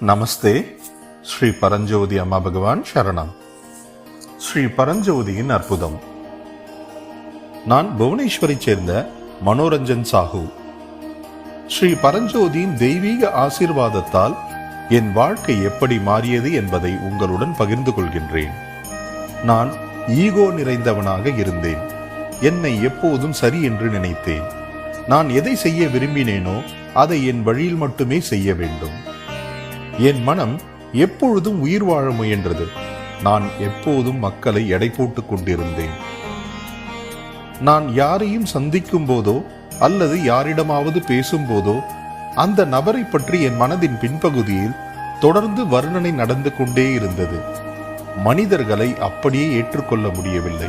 நமஸ்தே. ஸ்ரீ பரஞ்சோதி அம்மா பகவான் சரணம். ஸ்ரீ பரஞ்சோதியின் அற்புதம். நான் புவனேஸ்வரை சேர்ந்த மனோரஞ்சன் சாஹூ ஸ்ரீ பரஞ்சோதியின் தெய்வீக ஆசீர்வாதத்தால் என் வாழ்க்கை எப்படி மாறியது என்பதை உங்களுடன் பகிர்ந்து கொள்கின்றேன். நான் ஈகோ நிறைந்தவனாக இருந்தேன். என்னை எப்போதும் சரி என்று நினைத்தேன். நான் எதை செய்ய விரும்பினேனோ அதை என் வழியில் மட்டுமே செய்ய வேண்டும். என் மனம் எப்பொழுதும் உயிர் வாழ முயன்றது. நான் எப்போதும் மக்களை எடை போட்டுக் கொண்டிருந்தேன். நான் யாரையும் சந்திக்கும் போதோ அல்லது யாரிடமாவது பேசும்போதோ அந்த நபரை பற்றி என் மனதின் பின்பகுதியில் தொடர்ந்து வர்ணனை நடந்து கொண்டே இருந்தது. மனிதர்களை அப்படியே ஏற்றுக்கொள்ள முடியவில்லை.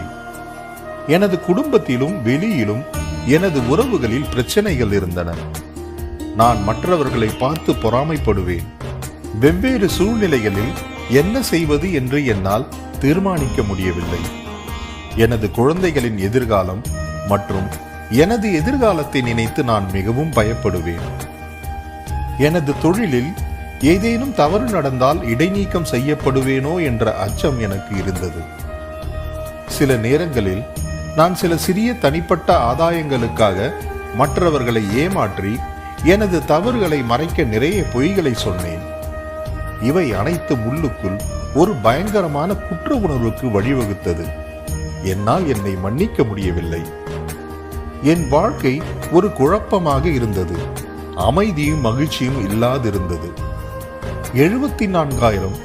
எனது குடும்பத்திலும் வெளியிலும் எனது உறவுகளில் பிரச்சனைகள் இருந்தன. நான் மற்றவர்களை பார்த்து பொறாமைப்படுவேன். வெவ்வேறு சூழ்நிலைகளில் என்ன செய்வது என்று என்னால் தீர்மானிக்க முடியவில்லை. எனது குழந்தைகளின் எதிர்காலம் மற்றும் எனது எதிர்காலத்தை நினைத்து நான் மிகவும் பயப்படுவேன். எனது தொழிலில் ஏதேனும் தவறு நடந்தால் இடைநீக்கம் செய்யப்படுவேனோ என்ற அச்சம் எனக்கு இருந்தது. சில நேரங்களில் நான் சில சிறிய தனிப்பட்ட ஆதாயங்களுக்காக மற்றவர்களை ஏமாற்றி எனது தவறுகளை மறைக்க நிறைய பொய்களை சொன்னேன். இவை அனைத்து உள்ளுக்குள் ஒரு பயங்கரமான குற்ற உணர்வுக்கு வழிவகுத்தது. என்னால் என்னை மன்னிக்க முடியவில்லை. என் வாழ்க்கை ஒரு குழப்பமாக இருந்தது. அமைதியும் மகிழ்ச்சியும் இல்லாதிருந்தது. எழுபத்தி நான்காயிரம்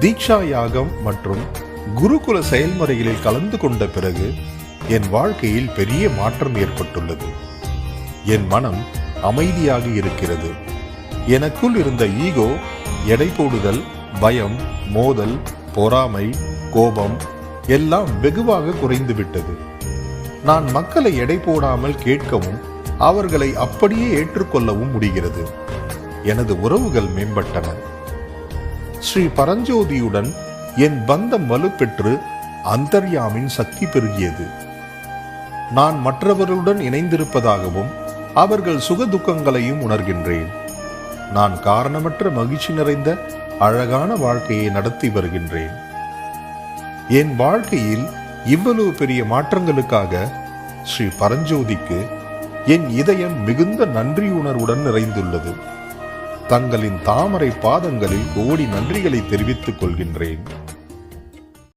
தீக்ஷா யாகம் மற்றும் குருகுல செயல்முறைகளில் கலந்து கொண்ட பிறகு என் வாழ்க்கையில் பெரிய மாற்றம் ஏற்பட்டுள்ளது. என் மனம் அமைதியாக இருக்கிறது. எனக்குள் இருந்த ஈகோ எடை போடுதல் பயம் மோதல் பொறாமை கோபம் எல்லாம் வெகுவாக குறைந்துவிட்டது நான் மக்களை எடை போடாமல் கேட்கவும் அவர்களை அப்படியே ஏற்றுக்கொள்ளவும் முடிகிறது. எனது உறவுகள் மேம்பட்டன. ஸ்ரீ பரஞ்சோதியுடன் என் பந்தம் வலுப்பெற்று அந்தர்யாமின் சக்தி பெருகியது. நான் மற்றவர்களுடன் இணைந்திருப்பதாகவும் அவர்கள் சுக துக்கங்களையும் உணர்கின்றேன். நான் காரணமற்ற மகிழ்ச்சி நிறைந்த அழகான வாழ்க்கையை நடத்தி வருகின்றேன். என் வாழ்க்கையில் இவ்வளவு பெரிய மாற்றங்களுக்காக ஸ்ரீ பரஞ்சோதிக்கு என் இதயம் மிகுந்த நன்றி உணர்வுடன் நிறைந்துள்ளது. தங்களின் தாமரை பாதங்களில் கோடி நன்றிகளை தெரிவித்துக் கொள்கின்றேன்.